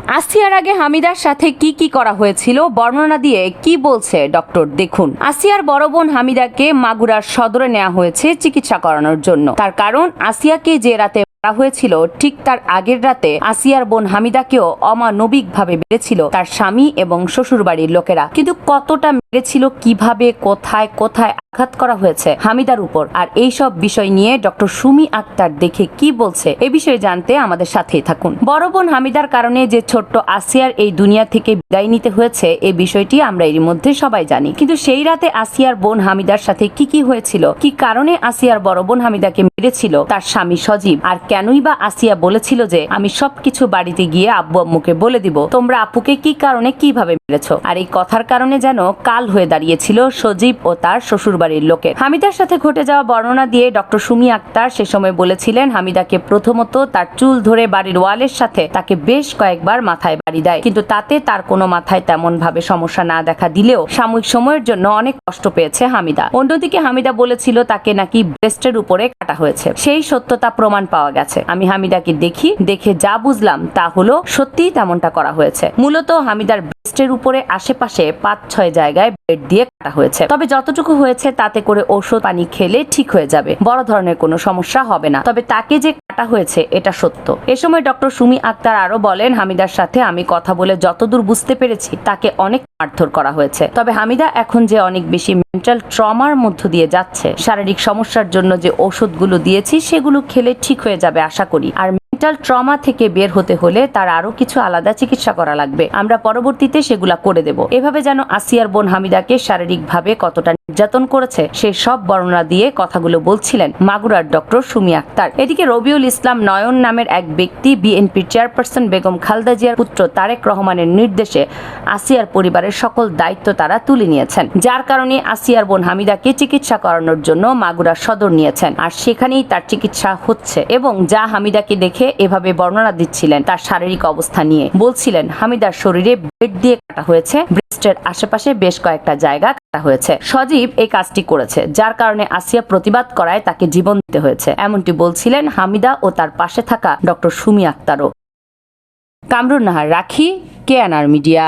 আসিয়ার আগে হামিদার সাথে কি কি করা হয়েছিল? বর্ণনা দিয়ে কি বলছে? ডক্টর, দেখুন। আসিয়ার বড় বোন হামিদাকে মাগুরার সদরে নেওয়া হয়েছে চিকিৎসা করানোর জন্য। তার কারণ, আসিয়াকে যে রাতে হয়েছিল, ঠিক তার আগের রাতে আসিয়ার বোন হামিদাকেও অমানবিকভাবে মেরেছিল তার স্বামী এবং শ্বশুরবাড়ির লোকেরা। কিন্তু কতটা মেরেছিল কীভাবে, কোথায় কোথায় আঘাত করা হয়েছে হামিদার উপর। আর এই সব বিষয় নিয়ে ডক্টর সুমি আক্তার দেখে কি বলছে, এ বিষয়ে জানতে আমাদের সাথেই থাকুন। বড় বোন হামিদার কারণে যে ছোট্ট আসিয়ার এই দুনিয়া থেকে বিদায় নিতে হয়েছে এই বিষয়টি আমরা এর মধ্যে সবাই জানি। কিন্তু সেই রাতে আসিয়ার বোন হামিদার সাথে কি কি হয়েছিল, কি কারণে আসিয়ার বড় বোন হামিদাকে মেরেছিল, তার স্বামী সজীব, আর কেনই বা আসিয়া বলেছিল যে, আমি সবকিছু বাড়িতে গিয়ে আব্বু আম্মুকে বলে দিব, তোমরা আপুকে কি কারণে কীভাবে মেরেছ? আর এই কথার কারণে যেন কাল হয়ে দাঁড়িয়েছিল সজীব ও তার শ্বশুরবাড়ির লোকের হামিদার সাথে ঘটে যাওয়া বর্ণনা দিয়ে ডক্টর সুমি আক্তার সে সময় বলেছিলেন, হামিদাকে প্রথমত তার চুল ধরে বাড়ির ওয়ালের সাথে তাকে বেশ কয়েকবার মাথায় বাড়ি দেয়। কিন্তু তাতে তার কোনো মাথায় তেমন ভাবে সমস্যা না দেখা দিলেও সাময়িক সময়ের জন্য অনেক কষ্ট পেয়েছে হামিদা। অন্যদিকে হামিদা বলেছিল, তাকে নাকি ব্রেস্টের উপরে কাটা হয়েছে। সেই সত্যতা প্রমাণ পাওয়া গেছে। আমি হামিদাকে দেখি, দেখে যা বুঝলাম তা হলো সত্যিই তেমনটা করা হয়েছে। মূলত হামিদার ব্রেস্টের উপরে আশেপাশে পাঁচ, ছয় জায়গায় ব্লেড দিয়ে কাটা হয়েছে। তবে যতটুকু হয়েছে তাতে করে ওষুধ, পানি খেলে ঠিক হয়ে যাবে। বড় ধরনের কোনো সমস্যা হবে না। তবে তাকে যে কাটা হয়েছে, এটা সত্য। এ সময় ডক্টর সুমি আক্তার আরও বলেন, হামিদার সাথে আমি কথা বলে যতদূর বুঝতে পেরেছি, তাকে অনেক মারধর করা হয়েছে। তবে হামিদা এখন যে অনেক বেশি মেন্টাল ট্রমার মধ্য দিয়ে যাচ্ছে, শারীরিক সমস্যার জন্য যে ওষুধগুলো দিয়েছি, সেগুলো খেলে ঠিক হয়ে যাবে আশা করি। আর মেন্টাল ট্রমা থেকে বের হতে হলে তার আরও কিছু আলাদা চিকিৎসা করা লাগবে। আমরা পরবর্তীতে সেগুলা করে দেব। এভাবে যেন আসিয়ার বোন হামিদাকে শারীরিকভাবে কতটা নির্যাতন করেছে, সেই সব বর্ণনা দিয়ে কথাগুলো বলছিলেন মাগুরার ডক্টর সুমি আক্তার। এদিকে রবিউল ইসলাম নয়ন নামের এক ব্যক্তি, বিএনপির চেয়ারপারসন বেগম খালদা জিয়ার পুত্র তারেক রহমানের নির্দেশে আসিয়ার পরিবারের সকল দায়িত্ব তারা তুলে নিয়েছেন, যার কারণে আসিয়ার বোন হামিদাকে চিকিৎসা করানোর জন্য মাগুরা সদর নিয়েছেন। আর সেখানেই তার চিকিৎসা হচ্ছে এবং যা হামিদাকে দেখে এভাবে বর্ণনা দিচ্ছিলেন তার শারীরিক অবস্থা নিয়ে। বলছিলেন, হামিদার শরীরে ব্লেড দিয়ে কাটা হয়েছে, ব্রেস্টের আশেপাশে বেশ কয়েকটা জায়গা হয়েছে। সজীব এই কাজটি করেছে, যার কারণে আসিয়া প্রতিবাদ করায় তাকে জীবন দিতে হয়েছে। এমনটি বলছিলেন হামিদা ও তার পাশে থাকা ডক্টর সুমি আক্তারও। কামরুন নাহার, রাখি কেয়ানার মিডিয়া।